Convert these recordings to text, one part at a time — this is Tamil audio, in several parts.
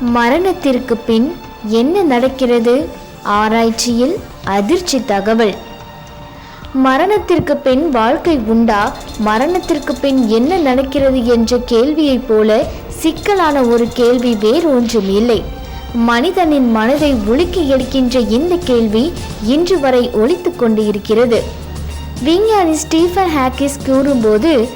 மரணத்திற்கு பின் என்ன நடக்கிறது? ஆராய்ச்சியில் அதிர்ச்சி தகவல். மரணத்திற்கு பின் வாழ்க்கை உண்டா? மரணத்திற்கு பின் என்ன நடக்கிறது என்ற கேள்வியைப் போல சிக்கலான ஒரு கேள்வி வேறு ஒன்றும் இல்லை. மனிதனின் மனதை உலுக்கி எடுக்கின்ற இந்த கேள்வி இன்று வரை ஒழித்து கொண்டு இருக்கிறது விஞ்ஞானி ஸ்டீஃபன் ஹாக்கிஸ் கூறும்போது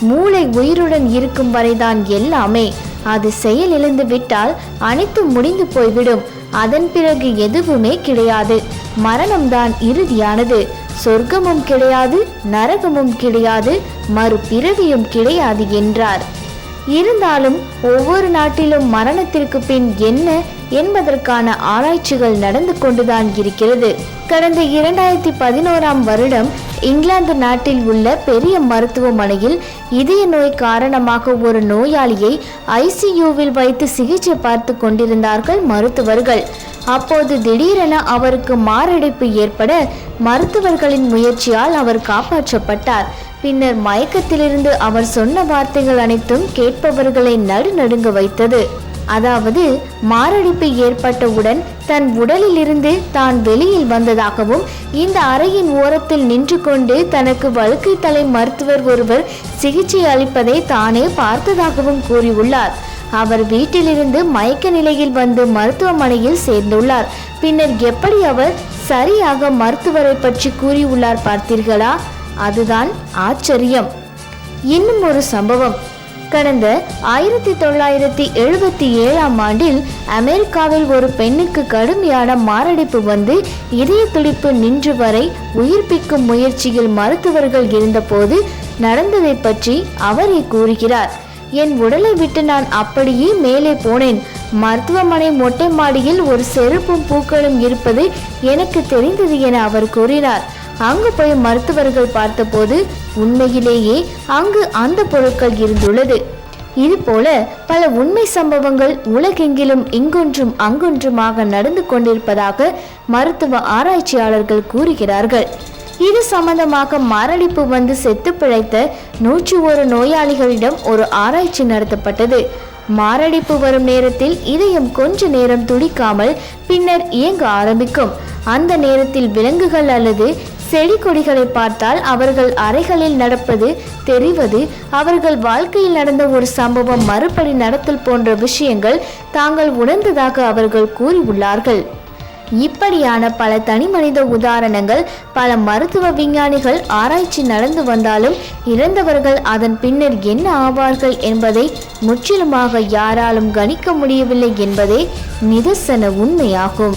மூளை உயிருடன் இருக்கும் வரைதான் எல்லாமே. அது செயலிழந்து விட்டால் அனைத்தும் முடிந்து போய்விடும். அதன் பிறகு எதுவுமே கிடையாது. மரணம்தான் இறுதியானது. சொர்க்கமும் கிடையாது நரகமும் கிடையாது மறுபிறவியும் கிடையாது என்றார். இருந்தாலும் ஒவ்வொரு நாட்டிலும் மரணத்திற்கு பின் என்ன என்பதற்கான ஆராய்ச்சிகள் நடந்து கொண்டுதான் இருக்கிறது. கடந்த இரண்டாயிரத்தி பதினோராம் வருடம் இங்கிலாந்து நாட்டில் உள்ள பெரிய மருத்துவமனையில் இதய நோய் காரணமாக ஒரு நோயாளியை ஐசியூவில் வைத்து சிகிச்சை பார்த்து கொண்டிருந்தார்கள் மருத்துவர்கள். அப்போது திடீரென அவருக்கு மாரடைப்பு ஏற்பட மருத்துவர்களின் முயற்சியால் அவர் காப்பாற்றப்பட்டார். பின்னர் மயக்கத்திலிருந்து அவர் சொன்ன வார்த்தைகள் அனைத்தும் கேட்பவர்களை நடுநடுங்க வைத்தது. அதாவது மாரடைப்பு ஏற்பட்டவுடன் தன் உடலிலிருந்து தான் வெளியில் வந்ததாகவும் இந்த அறையின் ஓரத்தில் நின்று கொண்டு தனக்கு வழுக்கை தலை மருத்துவர் ஒருவர் சிகிச்சை அளிப்பதை தானே பார்த்ததாகவும் கூறியுள்ளார். அவர் வீட்டிலிருந்து மயக்க நிலையில் வந்து மருத்துவமனையில் சேர்ந்துள்ளார். பின்னர் எப்படி அவர் சரியாக மருத்துவரை பற்றி கூறியுள்ளார் பார்த்தீர்களா? அதுதான் ஆச்சரியம். இன்னும் ஒரு சம்பவம். கடந்த ஆயிரத்தி தொள்ளாயிரத்தி எழுபத்தி ஏழாம் ஆண்டில் அமெரிக்காவில் ஒரு பெண்ணுக்கு கடுமையான மாரடைப்பு வந்து இதய துடிப்பு நின்று வரை உயிர்ப்பிக்கும் முயற்சியில் மருத்துவர்கள் இருந்தபோது நடந்ததை பற்றி அவரே கூறுகிறார். என் உடலை விட்டு நான் அப்படியே மேலே போனேன். மருத்துவமனை மொட்டை மாடியில் ஒரு செருப்பும் பூக்களும் இருப்பது எனக்கு தெரிந்தது என அவர் கூறினார். அங்கு போய் மருத்துவர்கள் பார்த்தபோது உண்மையிலேயே அங்கு அந்த பொருட்கள் இருந்துள்ளது. இதுபோல பல உண்மை சம்பவங்கள் உலகெங்கிலும் இங்கொன்றும் அங்கொன்றுமாக நடந்து கொண்டிருப்பதாக மருத்துவ ஆராய்ச்சியாளர்கள் கூறுகிறார்கள். இது சம்பந்தமாக மாரடைப்பு வந்து செத்து பிழைத்த நூற்றி ஒரு நோயாளிகளிடம் ஒரு ஆராய்ச்சி நடத்தப்பட்டது. மாரடைப்பு வரும் நேரத்தில் இதயம் கொஞ்ச நேரம் துடிக்காமல் பின்னர் இயங்க ஆரம்பிக்கும். அந்த நேரத்தில் விலங்குகள் அல்லது செடி கொடிகளை பார்த்தால் அவர்கள் அறைகளில் நடப்பது தெரிவது அவர்கள் வாழ்க்கையில் நடந்த ஒரு சம்பவம் மறுபடி நடத்தல் போன்ற விஷயங்கள் தாங்கள் உணர்ந்ததாக அவர்கள் கூறியுள்ளார்கள். இப்படியான பல தனிமனித உதாரணங்கள் பல மருத்துவ விஞ்ஞானிகள் ஆராய்ச்சி நடந்து வந்தாலும் இறந்தவர்கள் அதன் பின்னர் என்ன ஆவார்கள் என்பதை முற்றிலுமாக யாராலும் கணிக்க முடியவில்லை என்பதே நிதர்சன உண்மையாகும்.